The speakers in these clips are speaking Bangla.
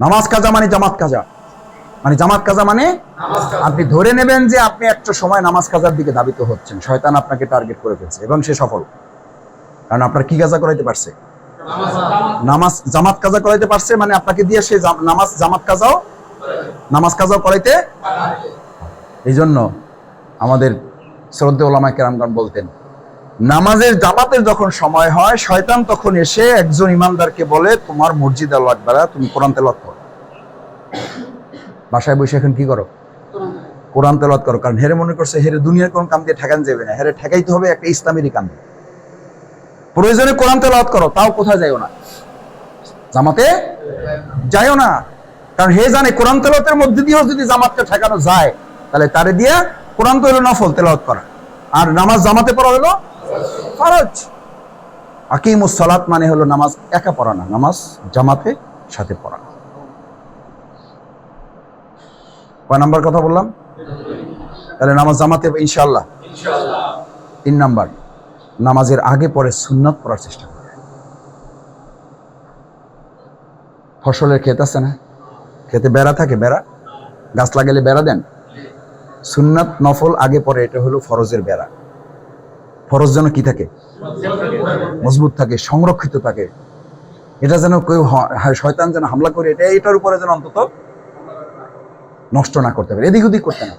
নামাজ কাজা মানে জামাত কাজা। মানে জামাত কাজা মানে আপনি ধরে নেবেন যে আপনি একটা সময় নামাজ কাজার দিকে ধাবিত হচ্ছেন। শয়তান আপনাকে টার্গেট করে ফেলছে এবং সে সফল। কারণ আপনার কি কাজা করাইতে পারছে? নামাজ জামাত কাজা করাইতে পারছে মানে আপনাকে দিয়ে সে নামাজ জামাত কাজাও নামাজ কাজাও করাইতে এই জন্য আমাদের শ্রদ্ধে ওলামা কেরামগণ বলতেন নামাজের জামাতের যখন সময় হয়, শয়তান তখন এসে একজন ইমানদারকে বলে, তোমার মসজিদ আকবারা, তুমি কোরআন তেলাওয়াত করো। বাসায় বসে এখন কি করো? কোরআন তেলাওয়াত করো, কারণ হেরে মনে করছে, হেরে দুনিয়ার কোন কাম দিয়ে ঠেকান যাবে না। হেরে ঠেকাইতে হবে একটা ইসলামেরই কাম। প্রয়োজনে কোরআন তেলাওয়াত করো, তাও কোথায় যাইও না। জামাতে যাইও না। কারণ হে জানে, কোরআন তেলাওয়াতের মধ্যে দিয়েও যদি জামাতকে ঠেকানো যায়, তাহলে তারে দিয়ে কোরআন তো হলো নফল, তেলাওয়াত করা। আর নামাজ জামাতে পড়া হলো ফরজ। আকিমুস সালাত মানে হলো নামাজ একা পড়া না, নামাজ জামাতে সাথে পড়া। কয় নাম্বার কথা বললাম? তাহলে নামাজ জামাতে ইনশাল্লাহ তিন নাম্বার, নামাজের আগে পরে সুন্নত পড়ার চেষ্টা করে ফসলের ক্ষেত আছে না? খেতে বেড়া থাকে, বেড়া? গাছ লাগালে বেড়া দেন? সুন্নাত নফল আগে পরে, এটা হলো ফরজের বেড়া। ফরজ যেন কি থাকে? মজবুত থাকে, সংরক্ষিত থাকে। এটা যেন কেউ শয়তান যেন হামলা করে, এটা এটার উপরে যেন অন্তত নষ্ট না করতে পারে। এদিক ওদিক করতে না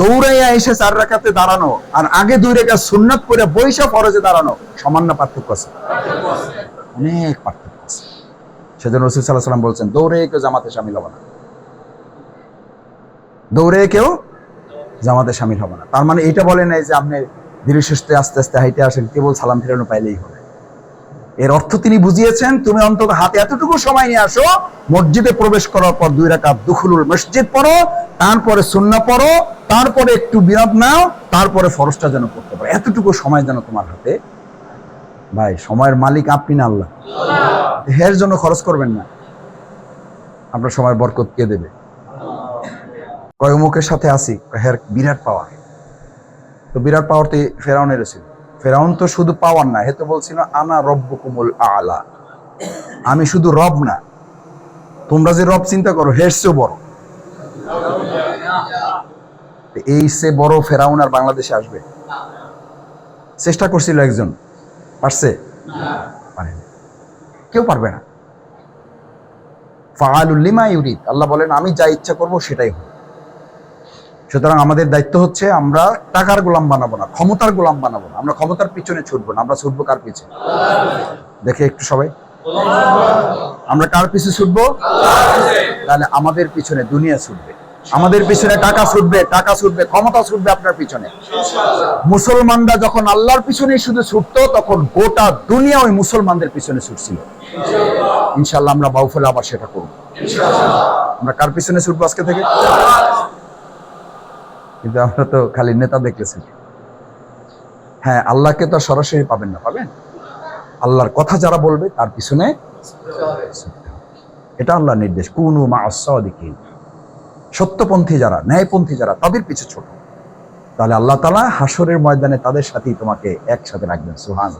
দৌড়াইয়া এসে চার রাখাতে দাঁড়ানো, আর আগে দুই রেখা সুন্নাত করে বৈশা ফরজে দাঁড়ানো সামান্য পার্থক্য আছে? অনেক পার্থক্য আছে। সেজন্য রসুল সাল্লাহ সাল্লাম বলছেন, দৌড়ে কেউ জামাতে সামিল হবে না। দৌড়ে কেউ জামাতে সামিল হবে না। তার মানে এটা বলে নাই যে আপনি ধীরে সুস্থে আস্তে আস্তে হাইটে আসেন, কেবল সালাম ফেরানো পাইলেই হবে। এর অর্থ তিনি বুঝিয়েছেন, তুমি অন্তত হাতে এতটুকু সময় নিয়ে আসো, মসজিদে প্রবেশ করার পর দুই রাকাত দুখুলুল মসজিদ পড়ো, তারপরে সুন্না পড়ো, তারপরে একটু বিরাম নাও, তারপরে ফরজটা যেন করতে পারো। এতটুকু সময় যেন তোমার হাতে। ভাই, সময়ের মালিক আপনি না আল্লাহ। হের জন্য খরচ করবেন না। আপনার সময় বরকত কে দেবে? কয়, অমুকের সাথে আসি হের বিরাট পাওয়ার তো বিরাট পাওয়ারতে ফেরাউনের ছিল। ফেরাউন তো শুধু পাওয়ার না, হে তো বলছিল, আনা রব্বকুমুল আলা। আমি শুধু রব না, তোমরা যে রব চিন্তা করো, হের চেয়েও বড়। এই সে বড় ফেরাউন আর বাংলাদেশে আসবে। চেষ্টা করছিল একজন, পারছে। কেউ পারবে না। ফাআলুল্লিমা ইউরিদ, আল্লাহ বলেন, আমি যা ইচ্ছা করব সেটাই হবে সুতরাং আমাদের দায়িত্ব হচ্ছে আমরা টাকার গোলাম বানাবো না, ক্ষমতার গোলাম বানাবো না। আমরা ক্ষমতার পিছনে ছুটবো না, আমরা ছুটবো কার পিছনে দেখে একটু সবাই। আমরা কার পিছনে ছুটবো? তাহলে আমাদের পিছনে দুনিয়া ছুটবে। আমাদের পিছনে টাকা ছুটবে টাকা ছুটবে, ক্ষমতা ছুটবে আপনার পিছনে। মুসলমানরা যখন আল্লাহর পিছনে শুধু ছুটতো, তখন গোটা দুনিয়া ওই মুসলমানদের পিছনে ছুটছিল। ইনশাল্লাহ আমরা বাউফলে আবার সেটা করব। আমরা কার পিছনে ছুটবো আজকে থেকে? কিন্তু আমরা তো খালি নেতা দেখতেছি। হ্যাঁ আল্লাহকে তো সরাসরি পাবেন না, পাবেন? আল্লাহর কথা যারা বলবে, তার পিছনে এটা আল্লাহর নির্দেশ। কুনু মা অস্বাদিক সত্যপন্থী যারা, ন্যায়পন্থী যারা, তাদের পিছু ছোট। তাহলে আল্লাহ তালা হাসরের ময়দানে তাদের সাথেই তোমাকে একসাথে রাখবেন সুহান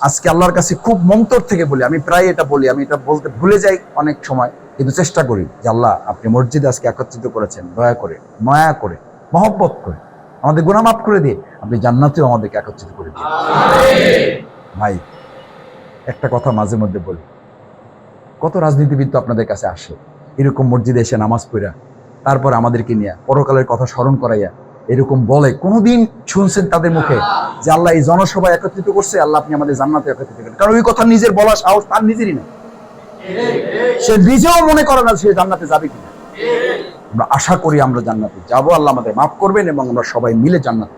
আজকে আল্লাহর কাছে খুব মন্তর থেকে বলি আমি প্রায় এটা বলি আমি এটা বলতে ভুলে যাই অনেক সময় কিন্তু চেষ্টা করি যে আল্লাহ আপনি মসজিদে আজকে একত্রিত করেছেন দয়া করে মায়া করে মহব্বত করে আমাদের গুনাহ মাফ করে দিয়ে আপনি জান্নাতেও আমাদেরকে একত্রিত করে দিন। ভাই একটা কথা মাঝে মধ্যে বলি কত রাজনীতিবিদ তো আপনাদের কাছে আসে এরকম মসজিদে এসে নামাজ পড়া তারপর আমাদেরকে নিয়ে পরকালের কথা স্মরণ করাইয়া এরকম বলে, কোনোদিন শুনছেন তাদের মুখে যে আল্লাহ এই জনসভা একত্রিত করছে, আল্লাহ আপনি আমাদের জান্নাতে একত্রিত করেন। কারণ ওই কথা নিজের বলা সাহস তার নিজেরই নেই। সে নিজেও মনে করে না সে জান্নাতে যাবে কিনা। আমরা আশা করি আমরা জান্নাতে যাব, আল্লাহ আমাদের মাফ করবেন এবং আমরা সবাই মিলে জান্নাত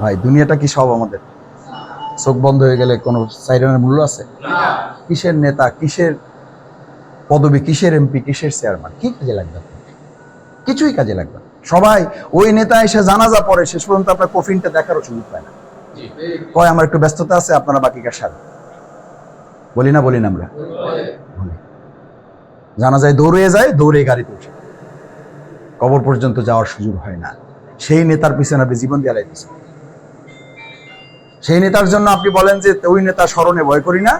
ভাই, দুনিয়াটা কি সব আমাদের? চোখ বন্ধ হয়ে গেলে কোনো সাইরেনের মূল্য আছে? কিসের নেতা, কিসের পদবি, কিসের এমপি, কিসের চেয়ারম্যান? কি কাজে লাগবে? কিছুই কাজে লাগবে সবাই ওই নেতা এসে জানাজা পরে শেষ পর্যন্ত আপনার কফিনটা দেখারও সুযোগ পায় না। কয় আমার একটু ব্যস্ততা আছে আপনারা বাকি কাজ সারেন। বলি না বলি না আমরা। জানা যায় দৌড়ে যায় দৌড়ে গাড়িতে উঠে। কবর পর্যন্ত যাওয়ার সুযোগ হয় না। সেই নেতার পিছনে আপনি জীবন দিয়ে লাইতেছেন সেই নেতার জন্য আপনি বলেন যে ওই নেতা স্মরণে ভয় করি না।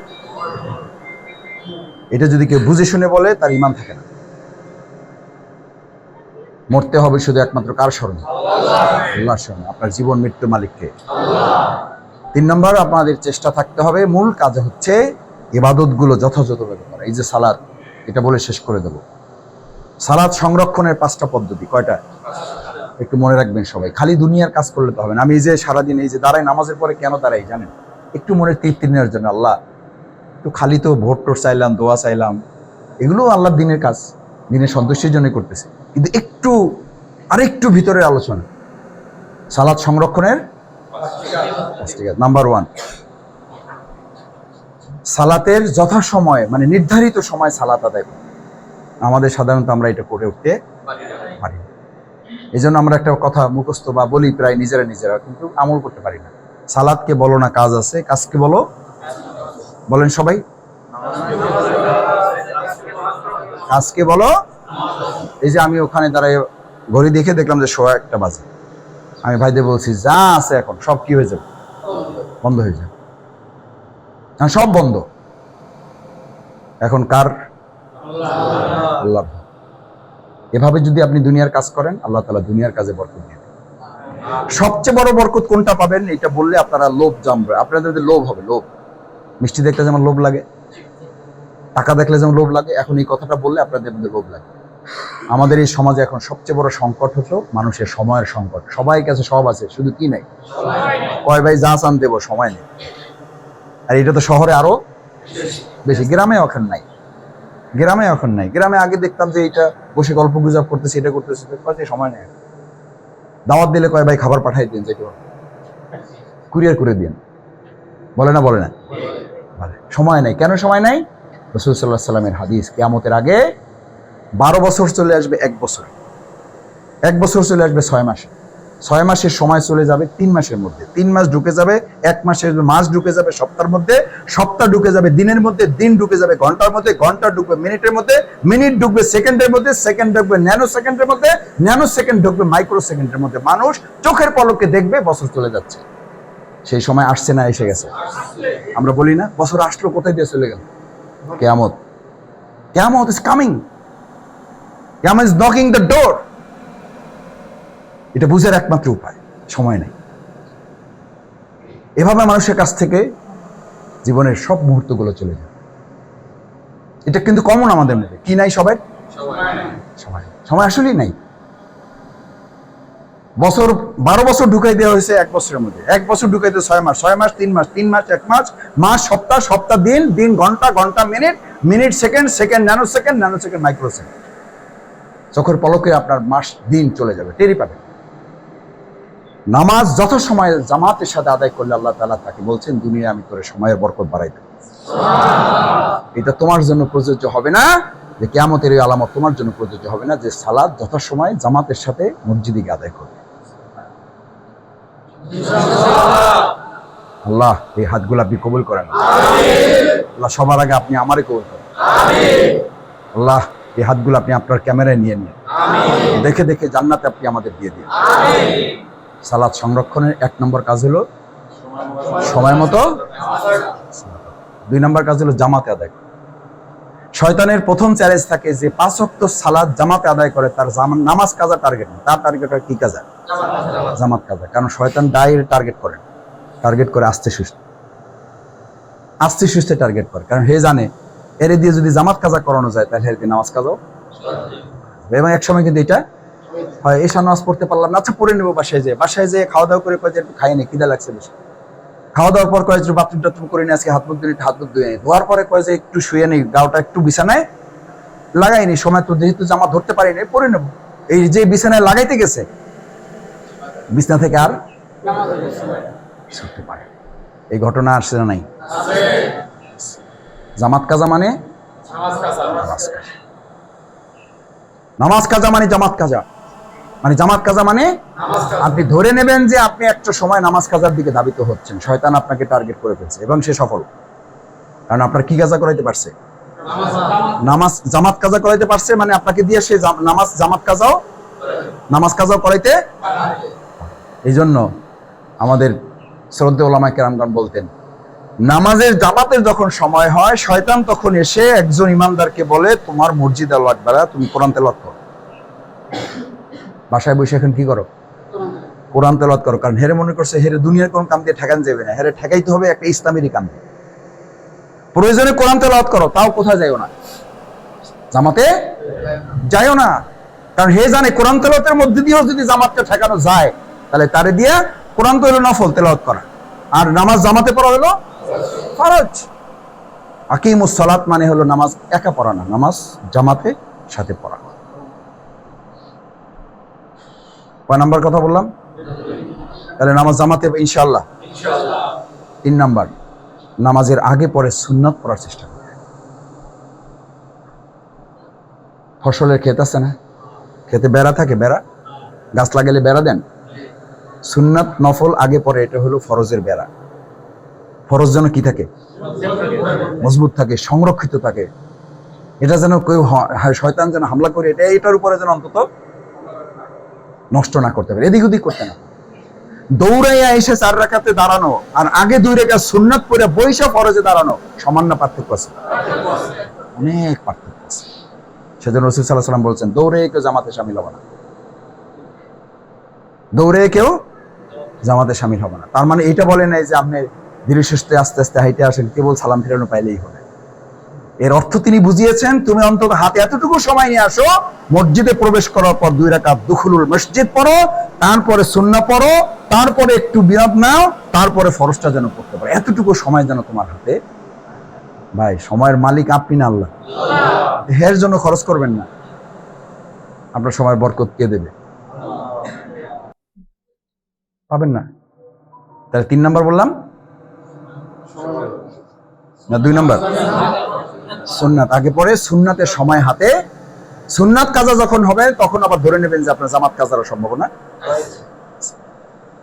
এটা যদি কেউ বুঝে শুনে বলে তার ইমান থাকে না। মরতে হবে শুধু একমাত্র কার স্মরণে? আল্লাহর স্মরণে। আপনার জীবন মৃত্যু মালিককে। তিন নম্বর, আপনাদের চেষ্টা থাকতে হবে। মূল কাজ হচ্ছে ইবাদতগুলো যথাযথভাবে করা। এই যে সালাদ, এটা বলে শেষ করে দেব। সালাদ সংরক্ষণের পাঁচটা পদ্ধতি। কয়টা? একটু মনে রাখবেন সবাই। খালি দুনিয়ার কাজ করলে তো হবে না। আমি এই যে সারাদিন এই যে দাঁড়াই, নামাজের পরে কেন দাঁড়াই জানেন? একটু মনে তৃপ্তি নেওয়ার জন্য আল্লাহ, একটু খালি তো ভোট টোট চাইলাম, দোয়া চাইলাম। এগুলো আল্লাহর দিনের কাজ। দিনের সন্তুষ্টির জন্য করতেছে। কিন্তু একটু, আরেকটু ভিতরের আলোচনা। সালাদ সংরক্ষণের নাম্বার ওয়ান সালাতের যথাসময়ে মানে নির্ধারিত সময় সালাত আদায় করা। আমাদের সাধারণত আমরা এটা করে উঠতে পারি। এই জন্য আমরা একটা কথা মুখস্থ বা বলি প্রায় নিজেরা নিজেরা, কিন্তু আমল করতে পারি না। সালাদকে বলো না কাজ আছে, কাজকে বলো। বলেন সবাই। কাজকে বলো। এই যে আমি ওখানে দাঁড়াই ঘড়ি দেখে দেখলাম যে সোয়া একটা বাজে। আমি ভাইদের বলছি যা আছে এখন সব কি হয়ে যাবে? বন্ধ হয়ে যাবে। হ্যাঁ, সব বন্ধ। এখন কার? আল্লাহ। এভাবে যদি আপনি দুনিয়ার কাজ করেন আল্লাহ তালা দুনিয়ার কাজে বরকত দিয়ে সবচেয়ে বড় বরকত কোনটা পাবেন এটা বললে আপনারা লোভ জমবে আপনাদের লোভ হবে লোভ। মিষ্টি দেখলে যেমন লোভ লাগে টাকা দেখলে যেমন লোভ লাগে এখন এই কথাটা বললে আপনাদের মধ্যে লোভ লাগে। আমাদের এই সমাজে এখন সবচেয়ে বড় সংকট হলো মানুষের সময়ের সংকট। সবাই কাছে সব আছে, শুধু কি নাই? কয় ভাই, যা চান দেবো, সময় নেই। আর এটা তো শহরে আরও বেশি গ্রামে এখন নাই। গ্রামে এখন নাই। গ্রামে আগে দেখতাম যে এটা বসে গল্প গুজব করতেছে, এটা করতেছে কয়েছে সময় নেই। দাওয়াত দিলে কয় ভাই, খাবার পাঠাই দিন যেতে কুরিয়ার করে দিন। বলে না বলে না? সময় নাই। কেন সময় নাই? রসুল সাল্লাহ সাল্লামের হাদিস। কেয়ামতের আগে বারো বছর চলে আসবে এক বছর। এক বছর চলে আসবে ছয় মাসে। ছয় মাসের সময় চলে যাবে তিন মাসের মধ্যে। তিন মাস ঢুকে যাবে, এক মাসের মাস ঢুকে যাবে সপ্তাহের মধ্যে, সপ্তাহ ঢুকে যাবে দিনের মধ্যে, দিন ঢুকে যাবে ঘণ্টার মধ্যে, ঘণ্টা ঢুকবে মিনিটের মধ্যে, মিনিট ঢুকবে সেকেন্ডের মধ্যে, সেকেন্ড ঢুকবে ন্যানো সেকেন্ডের মধ্যে, ন্যানো সেকেন্ড ঢুকবে মাইক্রো সেকেন্ডের মধ্যে। মানুষ চোখের পলকে দেখবে, বছর চলে যাচ্ছে। সেই সময় আসছে না, এসে গেছে। আমরা বলি না, বছর আসলো, কোথায় দিয়ে চলে গেল? কেয়ামত। কেয়ামত ইজ কামিং কেয়ামত ইজ নকিং দ্য ডোর এটা বুঝার একমাত্র উপায়, সময় নেই। এভাবে মানুষের কাছ থেকে জীবনের সব মুহূর্তগুলো চলে যায়। এটা কিন্তু কমন আমাদের মধ্যে। কি নাই সবাই? সময় সময় আসলেই নাই। বছর, বারো বছর ঢুকাই দেওয়া হয়েছে এক বছরের মধ্যে। এক বছর ঢুকাই দেওয়া ছয় মাস ছয় মাস, তিন মাস তিন মাস, এক মাস মাস, সপ্তাহ সপ্তাহ, দিন দিন, ঘণ্টা ঘণ্টা, minute minute, second second nano second nano second micro second চোখের পলকে আপনার মাস দিন চলে যাবে টেরি পাবেন নামাজ যত সময় জামাতের সাথে আদায় করলে আল্লাহ তালা তাকে বলছেন দুনিয়া আমি করে সময়ের বরকত বাড়াই দেব। এটা তোমার জন্য প্রযোজ্য হবে না যে কেয়ামতের এই আলামত তোমার জন্য প্রযোজ্য হবে না যে সালাদ যথাসময় জামাতের সাথে মসজিদে আদায় করবে। আল্লাহ এই হাতগুলো আপনি কবুল করেন। আল্লাহ সবার আগে আপনি আমারে কবুল করেন। আল্লাহ এই হাতগুলো আপনি আপনার ক্যামেরায় নিয়ে নিন। দেখে দেখে জান্নাতে আপনি আমাদের দিয়ে দিন। সালাদ সংরক্ষণের এক নম্বর কাজ হলো সময় মতো দুই নম্বর কাজ হলো জামাতে আদায়। শয়তানের প্রথম চ্যালেঞ্জ থাকে যে পাঁচ ওয়াক্ত সালাদ জামাতে আদায় করে তার নামাজ কাজা টার্গেট তার টার্গেট হয় কি কাজা? জামাত কাজা। কারণ শয়তান ডায়ের টার্গেট করে। টার্গেট করে আস্তে সুস্থ। আস্তে সুস্থে টার্গেট করে। কারণ হে জানে এর দিয়ে যদি জামাত কাজা করানো যায়, তাহলে এর নামাজ কাজাও এবং এক সময় কিন্তু এটা হয়। এসা নামাজ পড়তে পারলাম না। আচ্ছা পড়ে নেব বাসায় যেয়ে। বাসায় যেয়ে খাওয়া দাওয়া করে কয়ে যে একটু খাই নি? খিদা লাগছে বেশি। খাওয়া দাওয়ার পর কয়ে যে বাথরুম টাথরুম করে নি, আজকে হাত মুখ ধুয়ে হাত মুখ ধুয়ে ধোয়ার পরে কয়ে যে একটু শুয়ে নেই গাওটা একটু বিছানায় লাগাইনি সময় তো যেহেতু জামা ধরতে পারিনি পরে নেব। এই যে বিছানায় লাগাইতে গেছে, বিছানা থেকে আর এই ঘটনা আসছে না নাই? জামাত কাজা মানে? নামাজ কাজা। নামাজ কাজা। মানে জামাত কাজা। মানে জামাত কাজা মানে? আপনি ধরে নেবেন যে আপনি একটা সময় নামাজ কাজার দিকে ধাবিত হচ্ছেন। শয়তান আপনাকে টার্গেট করে ফেলছে এবং সে সফল। কারণ আপনার কি কাজা করাইতে পারছে? নামাজ জামাত কাজা করাইতে পারছে মানে আপনাকে দিয়ে সে নামাজ জামাত কাজাও নামাজ কাজাও করাইতে এই জন্য আমাদের শ্রদ্ধে ওলামা কেরামগণ বলতেন নামাজের জামাতের যখন সময় হয়, শয়তান তখন এসে একজন ইমানদারকে বলে, তোমার মসজিদ আল্লাহ বেলা তুমি কোরআন তেলাওয়াত করো। বাসায় বসে এখন কি করো? কোরআন তেলাওয়াত করো, কারণ হেরে মনে করছে, হেরে দুনিয়ার কোন কাম দিয়ে ঠেকান যাবে না, হেরে ঠেকাইতে হবে একটা ইসলামেরই কাম দিয়ে। প্রয়োজনে কোরআন তেলাওয়াত করো, তাও কোথায় যাইও না। জামাতে যাইও না, কারণ হে জানে কোরআন তেলাওয়াতের মধ্যে দিয়েও যদি জামাতকে ঠেকানো যায়, তাহলে তারে দিয়ে কোরআন তো হলো নফল, তেলাওয়াত করা। আর নামাজ জামাতে পড়া হলো ফরজ। মানে হলো নামাজ একা পড়া না, নামাজ জামাতে সাথে পড়া। কয় নাম্বার কথা বললাম? তাহলে নামাজ জামাতে ইনশাল্লাহ তিন নাম্বার, নামাজের আগে পরে সুন্নত পড়ার চেষ্টা করবে। ফসলের ক্ষেত আছে না? খেতে বেড়া থাকে, বেড়া? গাছ লাগালে বেড়া দেন? সুন্নাত নফল আগে পরে, এটা হলো ফরজের বেড়া। ফরজ যেন কি থাকে? মজবুত থাকে, সংরক্ষিত থাকে। এটা যেন কেউ শয়তান যেন হামলা করে, এটা এটার উপরে যেন অন্তত নষ্ট না করতে পারে। এদিক ওদিক করতে না। দৌড়াইয়া এসে চার রাখাতে দাঁড়ানো, আর আগে দুই রেখা সুন্নাত পরে বৈশা ফরজে দাঁড়ানো সামান্য পার্থক্য আছে? অনেক পার্থক্য আছে। সেজন্য রসুল সাল্লাহ সাল্লাম বলছেন, দৌড়ে কেউ জামাতে সামিল হবে না। দৌড়ে কেউ জামাতে সামিল হবে না। তার মানে এটা বলে নাই যে আপনি ধীরে সুস্থে আস্তে আস্তে হাইটে আসেন, কেবল সালাম ফেরানো পাইলেই হবে। এর অর্থ তিনি বুঝিয়েছেন, তুমি অন্তত হাতে এতটুকু সময় নিয়ে আসো, মসজিদে প্রবেশ করার পর দুই রাকাত দুখুলুল মসজিদ পড়ো, তারপরে সুন্না পড়ো, তারপরে একটু বিরাম নাও, তারপরে ফরজটা যেন পড়তে পারো। এতটুকু সময় যেন তোমার হাতে। ভাই, সময়ের মালিক আপনি না আল্লাহ। হের জন্য খরচ করবেন না। আপনার সময় বরকত কে দেবে? পাবেন না? তাহলে তিন নাম্বার বললাম না, দুই নাম্বার। সুন্নাত। আগে পরে সুন্নাতের সময় হাতে। সুন্নাত কাজা যখন হবে, তখন আবার ধরে নেবেন যে আপনার জামাত কাজারও সম্ভাবনা।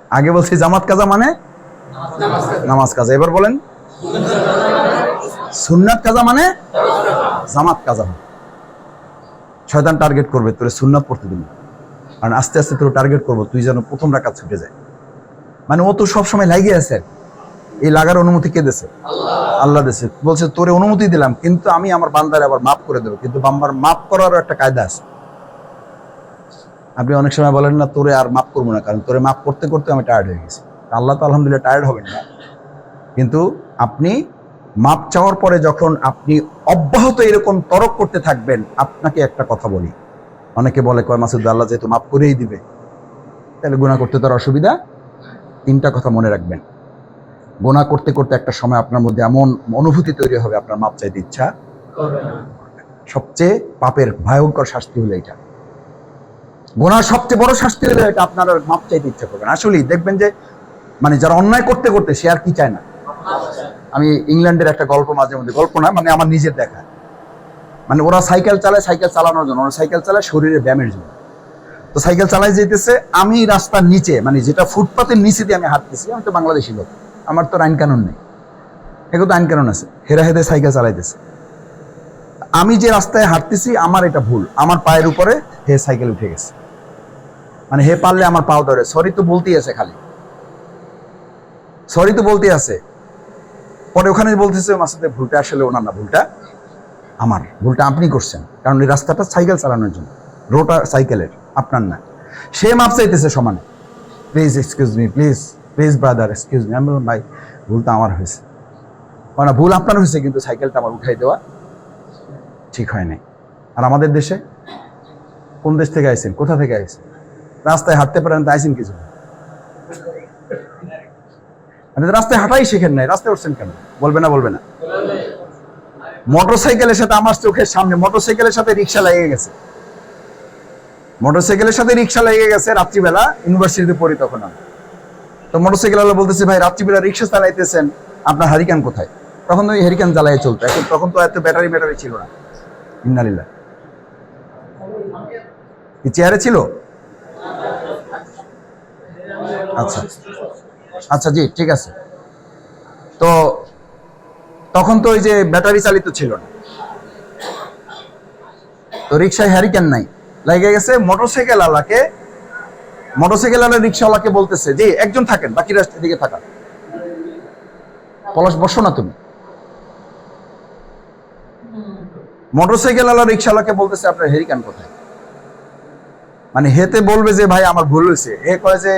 আগে বলছি জামাত কাজা মানে? নামাজ কাজা। এবার বলেন। সুন্নাত কাজা মানে? জামাত কাজা। শয়তান টার্গেট করবে, তোরে সুন্নাত পড়তে দিবি। কারণ আস্তে আস্তে তোর টার্গেট করব, তুই যেন প্রথম রাকাত ছুটে যায়। মানে ও তো সবসময় লাগিয়ে আছে। এই লাগার অনুমতি কে দেছে? আল্লাহ দেশে বলছে, তোরে অনুমতি দিলাম, কিন্তু আমি আমার বান্দারে আবার মাফ করে দেবো। কিন্তু বাম্বার মাফ করারও একটা কায়দা আছে। আপনি অনেক সময় বলেন না, তোরে আর মাফ করব না, কারণ তোরে মাফ করতে করতে আমি টায়ার্ড হয়ে গেছি। আল্লাহ তো আলহামদুলিল্লাহ টায়ার্ড হবেন না। কিন্তু আপনি মাপ চাওয়ার পরে যখন আপনি অব্যাহত এরকম তরক করতে থাকবেন, আপনাকে একটা কথা বলি। অনেকে বলে, কয় মাসুদ, আল্লাহ যেহেতু মাফ করেই দিবে, তাহলে গুণা করতে তার অসুবিধা? তিনটা কথা মনে রাখবেন। গোনা করতে করতে একটা সময় আপনার মধ্যে এমন অনুভূতি তৈরি হবে আপনার মাপ চাইতে ইচ্ছা সবচেয়ে পাপের ভয়ঙ্কর শাস্তি হলো এটা। গোনার সবচেয়ে বড় শাস্তি হলো এটা আপনার মাপ চাইতে ইচ্ছা করবেন আসলেই দেখবেন যে মানে যারা অন্যায় করতে করতে সে আর কি চায় না। আমি ইংল্যান্ডের একটা গল্প মাঝে মধ্যে গল্প না মানে আমার নিজের দেখা। মানে ওরা সাইকেল চালায় সাইকেল চালানোর জন্য। ওরা সাইকেল চালায় শরীরের ব্যায়ামের জন্য। তো সাইকেল চালাই যেতেছে আমি রাস্তার নিচে মানে যেটা ফুটপাতের নিচে দিয়ে আমি হাঁটতেছি আমি তো বাংলাদেশি লোক। আমার তো আইন কানুন নেই। এগুলো তো আইন কানুন আছে। হেরা হেদে সাইকেল চালাইতেছে। আমি যে রাস্তায় হাঁটতেছি, আমার এটা ভুল। আমার পায়ের উপরে হে সাইকেল উঠে গেছে। মানে হে পারলে আমার পাও ধরে। সরি তো বলতেই আছে খালি। সরি তো বলতেই আছে। পরে ওখানে বলতেছে মাসাতে ভুলটা আসলে ওনার না, ভুলটা আমার। ভুলটা আপনি করছেন। কারণ এই রাস্তাটা সাইকেল চালানোর জন্য। রোটা সাইকেলের, আপনার না। সে মাপ চাইতেছে সমানে। Please excuse me please please brother excuse me আমি ভাই, ভুলটা আমার হয়েছে। মানে ভুল আপনার হয়েছে, কিন্তু সাইকেলটা আমার উঠাই দেওয়া ঠিক হয় নাই আর আমাদের দেশে কোন দেশ থেকে আইছেন? কোথা থেকে আইছেন? রাস্তায় হাঁটতে পারেন তা আইছেন কিছু? মানে রাস্তায় হাঁটাই শেখেন নাই, রাস্তায় উঠছেন কেন? বলবে না বলবে না। মোটর সাইকেলের সাথে আমার চোখের সামনে মোটর সাইকেলের সাথে রিক্সা লেগে গেছে। মোটর সাইকেলের সাথে রিক্সা লেগে গেছে রাত্রিবেলা, ইউনিভার্সিটিতে পড়ি তখন আমি। তো মোটর সাইকেল বলতেছে, ভাই, রাত্রিবেলা রিক্সা চালাইতেছেন, আপনার হারিকান কোথায়? তখন ওই হেরিকান জ্বালাই চলতো। এখন তখন তো এত ব্যাটারি ব্যাটারি ছিল না। ইন্নালিল্লাহ। কি চেয়ারে ছিল? আচ্ছা। আচ্ছা জি, ঠিক আছে। তো তখন তো ওই যে ব্যাটারি চালিত ছিল না। তো রিক্সায় হ্যারিকেন নাই। লেগে গেছে মোটরসাইকেল আলাকে মোটরসাইকেল আলা রিক্সাওয়ালাকে বলতেছে যে একজন থাকেন বাকি রাস্তার দিকে থাকা পলাশ, বসো না তুমি। মোটরসাইকেল আলা রিক্সাওয়ালাকে বলতেছে, আপনার হেরিকান কোথায়? মানে হেতে বলবে যে, ভাই, আমার ভুল হয়েছে। এ কয় যে,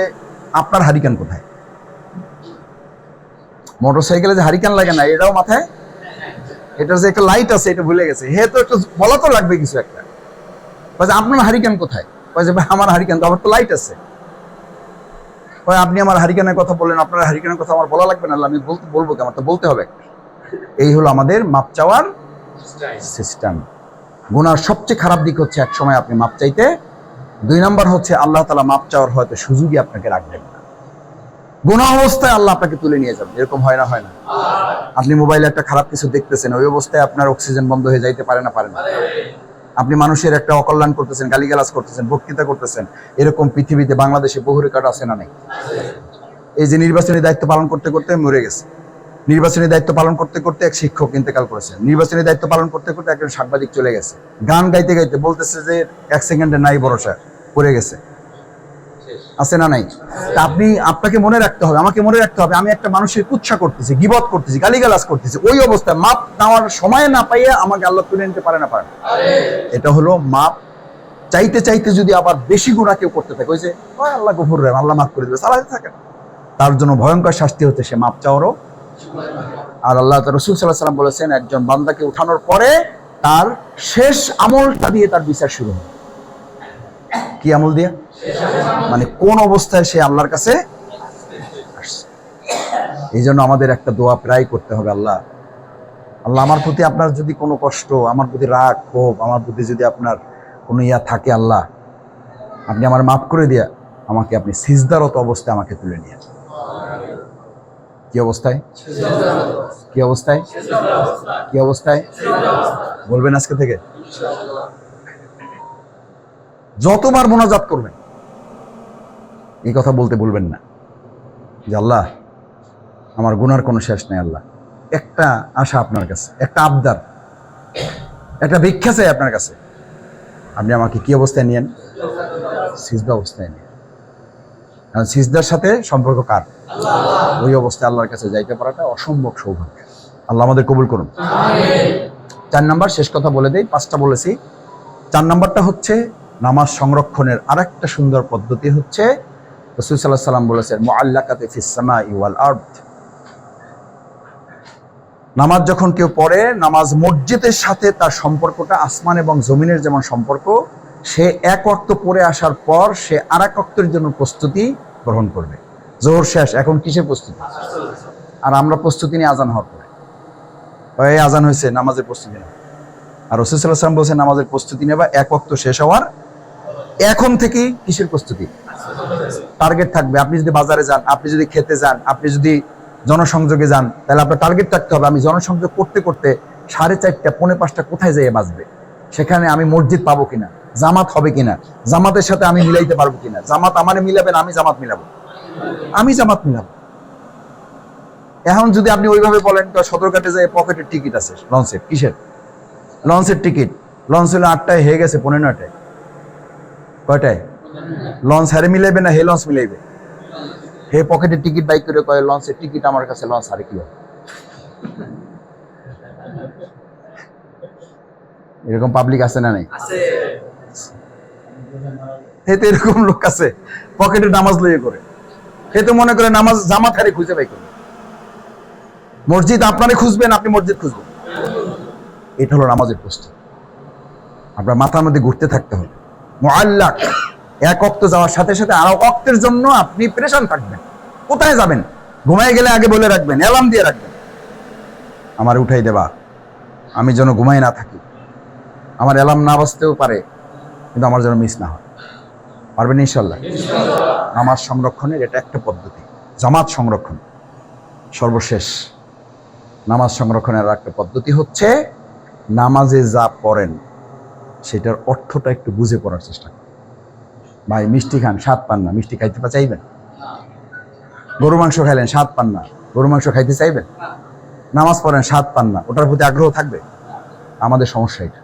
আপনার হারিকান কোথায়? মোটরসাইকেলে যে হারিকান লাগে না, এটাও মাথায়? এটার যে একটা লাইট আছে, এটা ভুলে গেছে। হে তো একটু বলা তো লাগবে কিছু একটা। আপনার হারিকান কোথায়? কয় যে, ভাই, আমার হারিকান তো, আমার তো লাইট আছে। আপনি আমার হারিকানের কথা বললেন, আপনার হারিকানের কথা আমার বলা লাগবে না আমি বলতে, বলব কি আমার তো বলতে হবে। এই হলো আমাদের মাপ চাওয়ার সিস্টেম গুনার সবচেয়ে খারাপ দিক হচ্ছে এক সময় আপনি মাপ চাইতে, দুই নম্বর হচ্ছে আল্লাহ তালা মাপ চাওয়ার হয়তো সুযোগই আপনাকে রাখবেন না। গুণা অবস্থায় আল্লাহ আপনাকে তুলে নিয়ে যাবেন এরকম হয় না হয় না। আপনি মোবাইলে একটা খারাপ কিছু দেখতেছেন, ওই অবস্থায় আপনার অক্সিজেন বন্ধ হয়ে যাইতে পারে না পারে না। আপনি মানুষের একটা অকল্যাণ করতেছেন, গালিগালাজ করতেছেন, বক্তৃতা করতেছেন, এরকম পৃথিবীতে বাংলাদেশে বহু রেকর্ড আছে না নেই? এই যে নির্বাচনী দায়িত্ব পালন করতে করতে মরে গেছে। নির্বাচনী দায়িত্ব পালন করতে করতে এক শিক্ষক ইন্তেকাল করেছে। নির্বাচনী দায়িত্ব পালন করতে করতে একজন সাংবাদিক চলে গেছে। গান গাইতে গাইতে বলতেছে যে, এক সেকেন্ডে নাই ভরসা, পড়ে গেছে। আছে না নাই? তা আপনি, আপনাকে মনে রাখতে হবে, আমাকে মনে রাখতে হবে, আমি একটা মানুষের কুচ্ছা করতেছি, গিবত করতেছি, গালিগালাজ করতেছি, ওই অবস্থায় মাপ নেওয়ার সময় না পাইয়ে আমাকে আল্লাহ তুলে নিতে পারে না পারে। এটা হলো মাপ। চাইতে চাইতে যদি আবার বেশি গুণা কেউ করতে থাকে, ওই যে আল্লাহ গফুর রহিম, আল্লাহ মাফ করে দেবে চালাতে থাকে তার জন্য ভয়ঙ্কর শাস্তি হচ্ছে সে মাপ চাওয়ারও আর আল্লাহ রসুল সাল্লাহ সাল্লাম বলেছেন, একজন বান্দাকে উঠানোর পরে তার শেষ আমলটা দিয়ে তার বিচার শুরু হয়। কি আমল দিয়ে? মানে কোন অবস্থায় সে আল্লাহর কাছে এই জন্য আমাদের একটা দোয়া প্রায় করতে হবে, আল্লাহ। আল্লাহ, আমার প্রতি আপনার যদি কোনো কষ্ট, আমার প্রতি রাগ, ক্ষোভ, আমার প্রতি যদি আপনার কোনো ইয়া থাকে, আল্লাহ, আপনি আমার মাফ করে দিয়া আমাকে আপনি সিজদারত অবস্থায় আমাকে তুলে নিয়ে কি অবস্থায়? কি অবস্থায়? কি অবস্থায়? বলবেন আজকে থেকে? যতবার মোনাজাত করবেন। এই কথা বলতে বলবেন না। যে আল্লাহ, আমার গুনার কোনো শেষ নেই আল্লাহ। একটা আশা আপনার কাছে, একটা আবদার, একটা ভিক্ষা চাই আপনার কাছে। আপনি আমাকে কি অবস্থায় নিয়েন? সিজদা অবস্থায় নিয়ে কারণ সিজদার সাথে সম্পর্ক কার? ওই অবস্থায় আল্লাহর কাছে যাইতে পারাটা অসম্ভব সৌভাগ্য। আল্লাহ আমাদের কবুল করুন। চার নাম্বার, শেষ কথা বলে দেই, পাঁচটা বলেছি। চার নাম্বারটা হচ্ছে, নামাজ সংরক্ষণের আরেকটা সুন্দর পদ্ধতি হচ্ছে রসুল সাল্লাহ সাল্লাম বলেছেন মোয়াল্লাকাতে ফিসামা ইওয়াল আর্থ নামাজ যখন কেউ পড়ে, নামাজ মসজিদের সাথে তার সম্পর্কটা আসমান এবং জমিনের যেমন সম্পর্ক, সে এক অক্ত পড়ে আসার পর সে আর এক অক্তের জন্য প্রস্তুতি গ্রহণ করবে। জোহর শেষ, এখন কিসের প্রস্তুতি? আর আমরা প্রস্তুতি নিয়ে আজান হওয়ার পরে। ওই আজান হয়েছে নামাজের প্রস্তুতি নেওয়া। আর রসুলাম বলছে নামাজের প্রস্তুতি নেবা, এক অক্ত শেষ হওয়ার। এখন থেকেই কিসের প্রস্তুতি? টার্গেট থাকবে। আপনি যদি বাজারে যান, আপনি যদি খেতে যান, আপনি যদি জনসংযোগে যান, তাহলে আপনার টার্গেট থাকতে হবে। আমি জনসংযোগ করতে করতে সাড়ে চারটা, পৌনে পাঁচটা কোথায় যেয়ে বাঁচবে? সেখানে আমি মসজিদ পাবো কিনা? জামাত হবে কিনা? জামাতের সাথে আমি মিলাইতে পারব কিনা? জামাত আমারে মিলাবেন, আমি জামাত মিলাবো। আমি জামাত মিলাবো। এখন যদি আপনি ওইভাবে বলেন, তো সদরঘাটে যায় পকেটের টিকিট আছে, লঞ্চের, কিসের? লঞ্চের টিকিট লঞ্চ হলো আটটায় হয়ে গেছে পনেরো নটায় কয়টায়? লঞ্চ হারে মিলাইবে না হে লঞ্চ মিলাইবে? হে পকেটের টিকিট বাইক করে কয় লঞ্চের টিকিট আমার কাছে লঞ্চ হারে কি হবে? এরকম পাবলিক আছে না নাই? হে তো এরকম লোক আছে পকেটে নামাজ লইয়ে করে। হে তো মনে করে নামাজ জামাত হারে খুঁজে বাই করবে মসজিদ আপনারে খুঁজবেন আপনি মসজিদ খুঁজবেন। এটা হলো নামাজের প্রস্তুত। আপনার মাথার মধ্যে ঘুরতে থাকতে হবে। মোয়াল্লাক এক অক্ত যাওয়ার সাথে সাথে আরও অক্তের জন্য আপনি প্রেশান থাকবেন। কোথায় যাবেন? ঘুমাই গেলে আগে বলে রাখবেন অ্যালার্ম দিয়ে রাখবেন। আমার উঠাই দেবা আমি যেন ঘুমাই না থাকি। আমার অ্যালার্ম না বাজতেও পারে কিন্তু আমার যেন মিস না হয়। পারবেন ইনশাল্লাহ? নামাজ সংরক্ষণের এটা একটা পদ্ধতি। জামাত সংরক্ষণ। সর্বশেষ নামাজ সংরক্ষণের একটা পদ্ধতি হচ্ছে নামাজে যা পড়েন সেটার অর্থটা একটু বুঝে পড়ার চেষ্টা করুন। ভাই, মিষ্টি খান, স্বাদ পান না। মিষ্টি খাইতে চাইবেন? গরু মাংস খাইলেন, স্বাদ পান না। গরু মাংস খাইতে চাইবেন? নামাজ পড়েন, স্বাদ পান না। ওটার প্রতি আগ্রহ থাকবে? আমাদের সমস্যা এটা।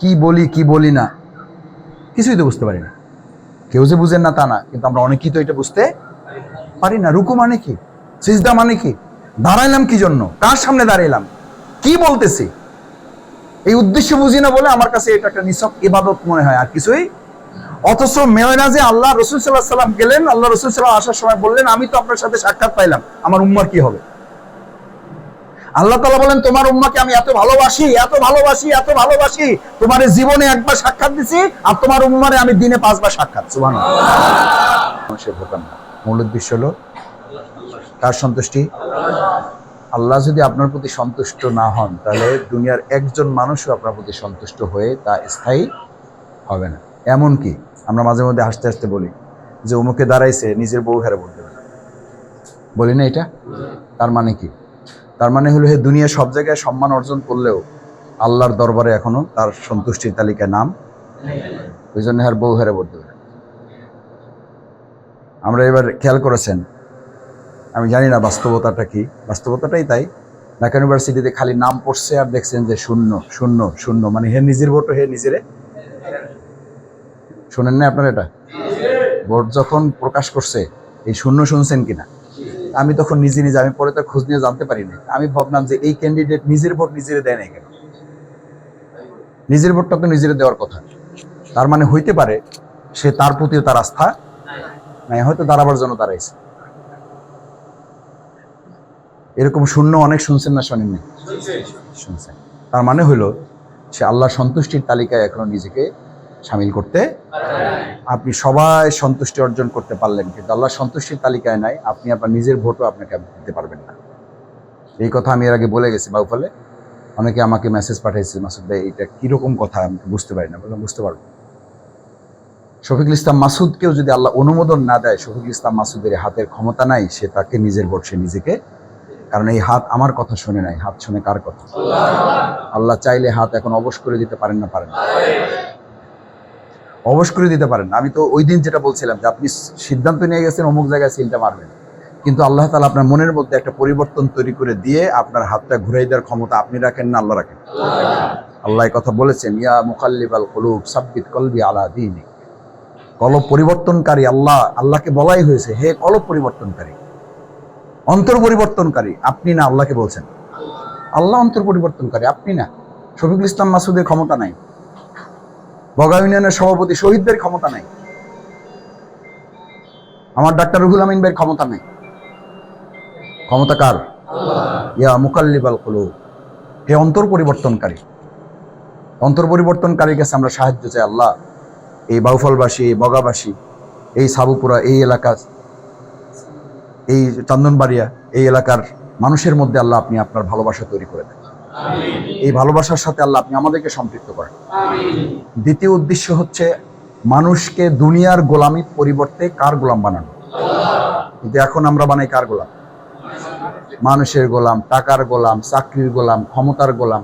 কি বলি কি বলি না, কিছুই তো বুঝতে পারি না। কেউ যে বুঝেন না তা না, কিন্তু আমরা অনেকেই তো এটা বুঝতে পারি না। রুকু মানে কি? সিজদা মানে কি? দাঁড়াইলাম কি জন্য? কার সামনে দাঁড়াইলাম? কি বলতেছি? এই উদ্দেশ্য বুঝি না বলে আমার কাছে এটা একটা নিছক ইবাদত মনে হয়, আর কিছুই অথচ মেয়রাজে আল্লাহ রসুল সাল্লাহ সাল্লাম গেলেন, আল্লাহ রসুল সাল্লাম আসার সময় বললেন, আমি তো আপনার সাথে সাক্ষাৎ পাইলাম, আমার উম্মার কি হবে? আল্লাহ তালা বলেন, তোমার উম্মাকে আমি এত ভালোবাসি এত ভালোবাসি এত ভালোবাসি, তোমার জীবনে একবার সাক্ষাৎ দিছি, আর তোমার উম্মারে আমি দিনে পাঁচবার সাক্ষাৎ। সুবান মানুষের ভোটার না। মূল উদ্দেশ্য হলো, কার সন্তুষ্টি? আল্লাহ যদি আপনার প্রতি সন্তুষ্ট না হন, তাহলে দুনিয়ার একজন মানুষও আপনার প্রতি সন্তুষ্ট হয়ে তা স্থায়ী হবে না। এমন কি? আমরা মাঝে মধ্যে হাসতে হাসতে বলি যে অমুকে দাঁড়াইছে, নিজের বউ হেরে বলতে পারে বলি না এটা? তার মানে কি? তার মানে হলো হে দুনিয়া সব জায়গায় সম্মান অর্জন করলেও আল্লাহর দরবারে এখনও তার সন্তুষ্টির তালিকায় নাম ওই জন্য আর বউ হেরে বলতে পারে আমরা এবার খেয়াল করেছেন, আমি জানি না বাস্তবতাটা কি, বাস্তবতাটাই তাই। ঢাকা ইউনিভার্সিটিতে খালি নাম পড়ছে আর দেখছেন যে শূন্য শূন্য শূন্য মানে হে নিজের ভোট হে নিজেরে শোনেন না আপনার এটা? ভোট যখন প্রকাশ করছে এই শূন্য শুনছেন কিনা? আমি তখন নিজে নিজে আমি পরে তো খোঁজ নিয়ে জানতে পারিনি আমি ভাবলাম যে এই ক্যান্ডিডেট নিজের ভোট নিজেরে দেয় নাই কেন? নিজের ভোটটা তো নিজের দেওয়ার কথা। তার মানে হইতে পারে সে তার প্রতিও তার আস্থা নাই হয়তো দাঁড়াবার জন্য দাঁড়াইছে। এরকম শূন্য অনেক শুনছেন না শোনেননি? শুনছেন। তার মানে হইল সে আল্লাহ সন্তুষ্টির তালিকায় এখনও নিজেকে সামিল করতে আপনি সবাই সন্তুষ্টি অর্জন করতে পারলেন, কিন্তু আল্লাহ সন্তুষ্টির তালিকায় নাই, আপনি আপনার নিজের ভোটও আপনাকে দিতে পারবেন না। এই কথা আমি এর আগে বলে গেছি বাউফলে। অনেকে আমাকে মেসেজ পাঠিয়েছে মাসুদ ভাই, এটা কীরকম কথা? আমি বুঝতে পারি না। বললাম, বুঝতে পারব। শফিকুল ইসলাম মাসুদকেও যদি আল্লাহ অনুমোদন না দেয় শফিকুল ইসলাম মাসুদের হাতের ক্ষমতা নাই, সে তাকে নিজের ভোট, সে নিজেকে, কারণ এই হাত আমার কথা শুনে নাই। হাত শুনে কার কথা? আল্লাহ চাইলে হাত এখন অবশ করে দিতে পারেন না, পারেন অবশ করে দিতে পারেন। আমি তো ওই দিন যেটা বলছিলাম যে আপনি সিদ্ধান্ত নিয়ে গেছেন, অমুক জায়গায় সিলটা মারবেন। কিন্তু আল্লাহ তালা আপনার মনের মধ্যে একটা পরিবর্তন তৈরি করে দিয়ে আপনার হাতটা ঘুরাই দেওয়ার ক্ষমতা আপনি রাখেন না, আল্লাহ রাখেন। আল্লাহ কথা বলেছেন, ইয়া মুখাল্লিব আল কলুব, সাব্বিত কলবি আলা দিন কলব পরিবর্তনকারী আল্লাহ, আল্লাহকে বলাই হয়েছে, হে কলব পরিবর্তনকারী, অন্তর পরিবর্তনকারী, আপনি না, আল্লাহকে বলছেন। আল্লাহ অন্তর পরিবর্তনকারী, আপনি না। শফিকুল ইসলাম মাসুদের ক্ষমতা নাই। বগা ইউনিয়নের সভাপতি শহীদদের ক্ষমতা নাই। আমার ডাক্তার রুহুল আমিন ভাইয়ের ক্ষমতা নাই। ক্ষমতা কার? ইয়া মুকাল্লিবাল কলু হে অন্তর পরিবর্তনকারী অন্তর পরিবর্তনকারীর কাছে আমরা সাহায্য চাই আল্লাহ। এই বাউফলবাসী, এই বগাবাসী, এই সাবুপুরা, এই এলাকা, এই চন্দনবাড়িয়া, এই এলাকার মানুষের মধ্যে আল্লাহ আপনি আপনার ভালোবাসা তৈরি করে দেন। এই ভালোবাসার সাথে আল্লাহ আপনি আমাদেরকে সম্পৃক্ত করেন। দ্বিতীয় উদ্দেশ্য হচ্ছে মানুষকে দুনিয়ার গোলামি পরিবর্তে কার গোলাম বানানো? কিন্তু এখন আমরা বানাই কার গোলাম? মানুষের গোলাম টাকার গোলাম চাকরির গোলাম ক্ষমতার গোলাম।